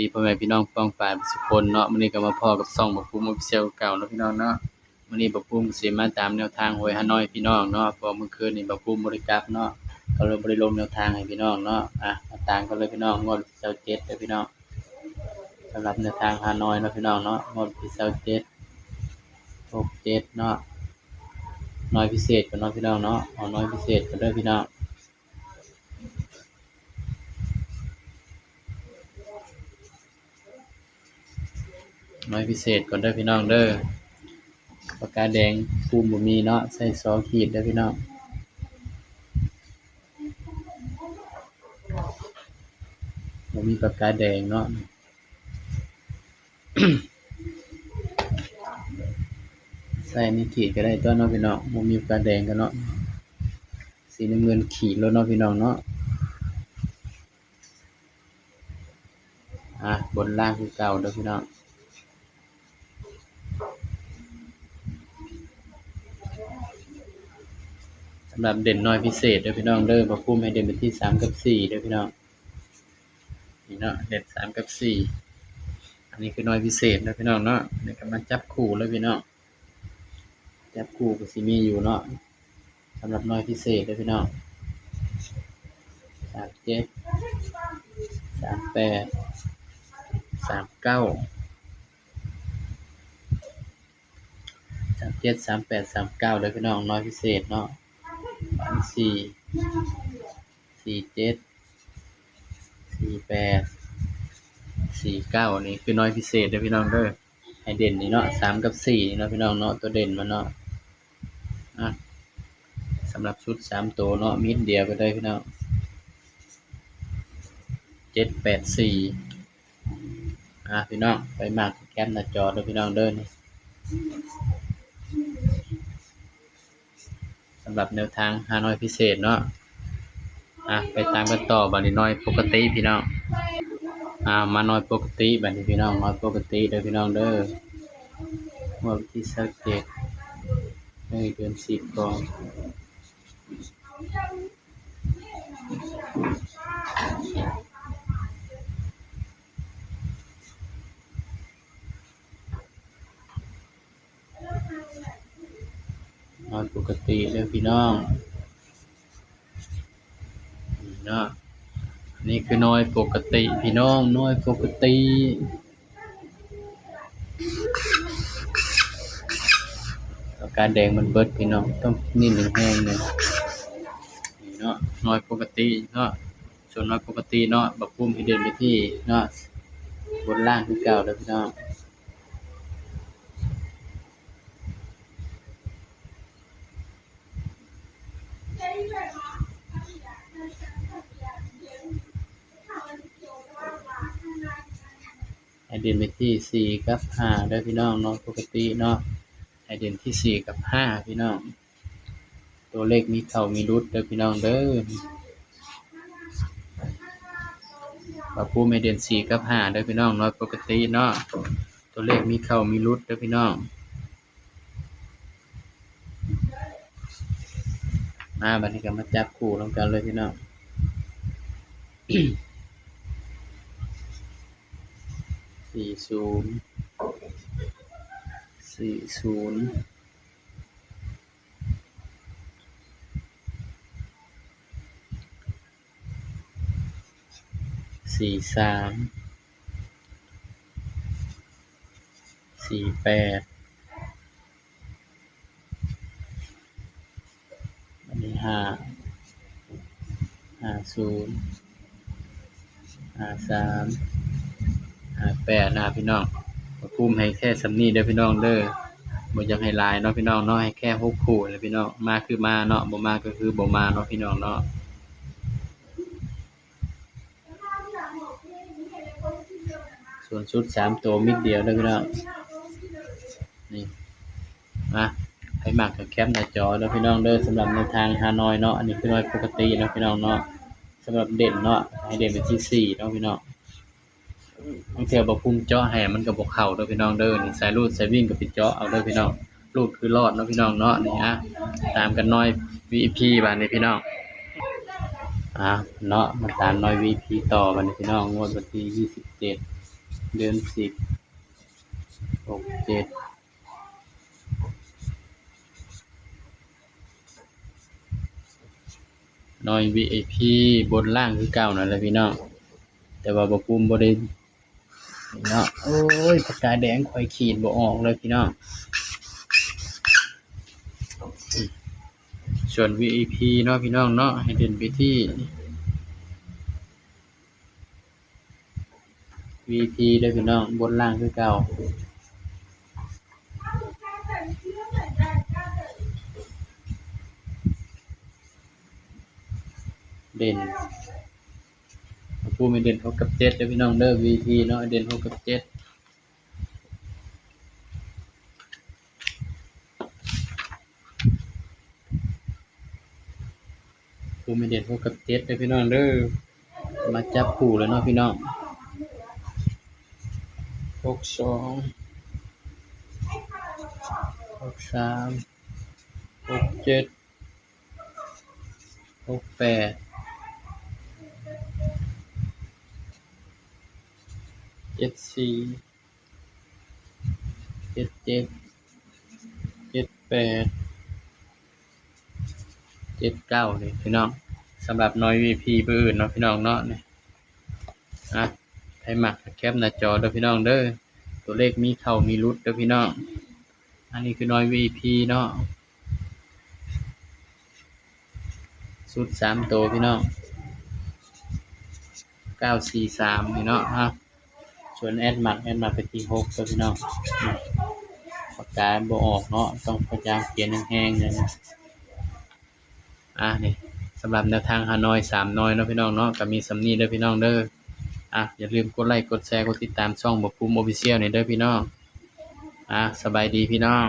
ดีพ่อแม่พี่น้องป้องปรายสุคนเนาะมื้อนี้ก็มาพ้อกับซ่องบักปุ้มออฟฟิเชียลเก่าเนาะพี่น้องเนาะมื้อนี้บักปุ้มสิมาตามแนวทางหวยฮานอยพี่น้องเนาะพราะเมื่อคืนนี้บักปุ้มบ่ได้กลับเนาะก็เลยบ่ได้ลงแนวทางให้พี่น้องเนาะอะมาตามกันเลยพี่น้องงวดที่27เด้อพี่น้องสำหรับแนวทางฮานอยเนาะพี่น้องเนาะงวดที่27 67เจ็ดเนาะน้อยพิเศษกันเนาะพี่น้องเนาะเอาน้อยพิเศษกันเด้อพี่น้อง น้อยพิเศษก่อนเด้อพี่น้องเด้อปากกาแดงปูมบ่มีเนาะใส่สองขีดเด้อพี่น้องบ่มีปากกาแดงเนาะใส่ในขีดก็ได้ตัวเนาะพี่น้องบ่มีปากกาแดงกันเนาะสีน้ำเงินขีดแล้วเนาะพี่น้องเนาะอะบนล่างคือเก่าเด้อพี่น้องำหรับเด่นน้อยพิเศษเด้อพี่น้องเด้อมาพุ่มให้เด่นเป็นที่สามกับสี่เด้อพี่น้องนี่เนาะเด่นสามกับสี่อันนี้คือน้อยพิเศษเด้อพี่น้องเนาะนี่ก็มาจับคู่แล้วพี่น้องจับคู่กับสิมีอยู่เนาะสำหรับน้อยพิเศษเด้อพี่น้องสามเจ็ดสามแปดสามเก้าสามเจ็ดสามแปดสามเก้าเด้อพี่น้องน้อยพิเศษเนาะ สี่สี่เจ็ดสี่แปดสี่เก้านี่คือน้อยพิเศษเด้อพี่น้องเด้อให้เด่นนี่เนาะสามกับสี่เนาะพี่น้องเนาะตัวเด่นมันเนาะอะสำหรับชุดสามตัวเนาะมิดเดียวก็ได้พี่น้องเจ็ดแปดสี่อะพี่น้องไปมากแคปหน้าจอเด้อพี่น้องเด้อนี่ สำหรับแนวทางฮานอยพิเศษเนาะอะไปตามกันต่อบัดนี้น้อยปกติพี่น้องอ่ามาน้อยปกติบัดนี้พี่น้องน้อยปกติเด้อพี่น้องเด้อเมื่อวันที่สักเจ็ดในเดือนสิบกองน้อยป กติเด้อพี่น้องนี่เนาะนี่คือน้อยปกติพี่น้องน้อยปกติอาการแดงมันเบิดพี่น้องต้องนิ่หนึ่งแห้งหนึ่งนี่เนาะน้อยปกติเนาะส่วนน้อยปกติเนาะบักพุ่มให้เดินไปที่เนาะบนล่างคือเก่าแล้วพี่น้อง เดินไปที่สี่กับห้าเด้พี่น้องเน้อยปกติเนาะให้เดินที่สี่กับห้าพี่น้อง ตัวเลขมีเข้ามีรุดเด้อพี่น้องเด้อปลาปูไม่เด่นสี่กับห้าเด้พี่น้องเน้อยปกติเนาะตัวเลขมีเข้ามีรุดเด้อพี่น้อง มาบัดนี้ก็มาจับคู่ลงกันเลยพี่น้องสี่ศูนย์สี่ศูนย์สี่สามสี่แปด อันนี้ห้าห้าศูนย์ห้าสามห้าแปดนะพี่น้องมาพุ่มให้แค่สำนีเด้อพี่น้องเด้อบ่อยังให้ลายเนาะพี่น้องเนาะให้แค่หกคู่เลยพี่น้องมาคือมาเนาะบ่มาก็คือบ่มาเนาะพี่น้องเนาะส่วนชุดสามตัวมิดเดียวเด้อพี่น้องนี่มา มากกับแคปหน้าจอเด้อพี่น้องเด้อสำหรับในทางฮานอยเนาะอันนี้คือน้อยปกติเนาะพี่น้องเนาะสำหรับเด่นเนาะให้เด่นเป็นที่สี่เนาะพี่น้องบางเทีบ่พุ่มเจาะให้มันก็บ่เข้าเด้อพี่น้องเด้อนี่สายรูดสายวิ่งก็ไปเจาะเอาเด้อพี่น้องรูดคือรอดเนาะพี่น้องเนาะนี่ฮะตามกันน้อย VIP บาดนี้พี่น้องอะเนาะมาตามน้อย VIP ต่อบัดนี้พี่น้องงวดวันที่ยี่สิบเจ็ดเดือนสิบหกเจ็ด น้อย VIP บนล่างคือเก่านั่นแหละพี่น้องแต่ว่าบ่ปุ่มบ่ได้เนาะโอ้ยปากกาแดงข่อยขีดบ่ออกเลยพี่น้องส่วน VIP เนาะพี่น้องเนาะให้เด่นไปที่ VIP เด้พี่น้องบนล่างคือเก่า เด่นผู้มีเด่นหกกับเจ็ดเด้อพี่น้องเด้อ VP เนาะเด่นหกกับเจ็ดผู้มีเด่นหกกับเจ็ดเด้อพี่น้องเด้อมาจับคู่แล้วเนาะพี่น้องหกสองหกสามหกเจ็ดหกแปด เจ็ดสี่เจ็ดเจ็ดเจ็ดแปดเจ็ดเก้าเลยพี่น้องสำหรับน้อย VP เบอร์อื่นเนาะพี่น้องเนาะเนี่ยนะให้หมักแคปหน้าจอเด้อพี่น้องเด้อตัวเลขมีเข้ามีรุดเด้อพี่น้อง อันนี้คือน้อย VP เนาะสุดสามตัวพี่น้องเก้าสี่สามพี่น้องฮะ ส่วนแอดมักแอดมักไปที่หกตัวพี่น้องปากกาบออกเนาะต้องพยายามเขียนแห้งๆเลยนะอะนี่สำหรับแนวทางฮานอยสามน้อยเนาะพี่น้องเนาะก็มีสำนีเด้อพี่น้องเด้ออะอย่าลืมกดไลค์กดแชร์กดติดตามช่องบกภูมิออฟฟิเชียลนี่ยเด้อพี่น้องอะสบายดีพี่น้อง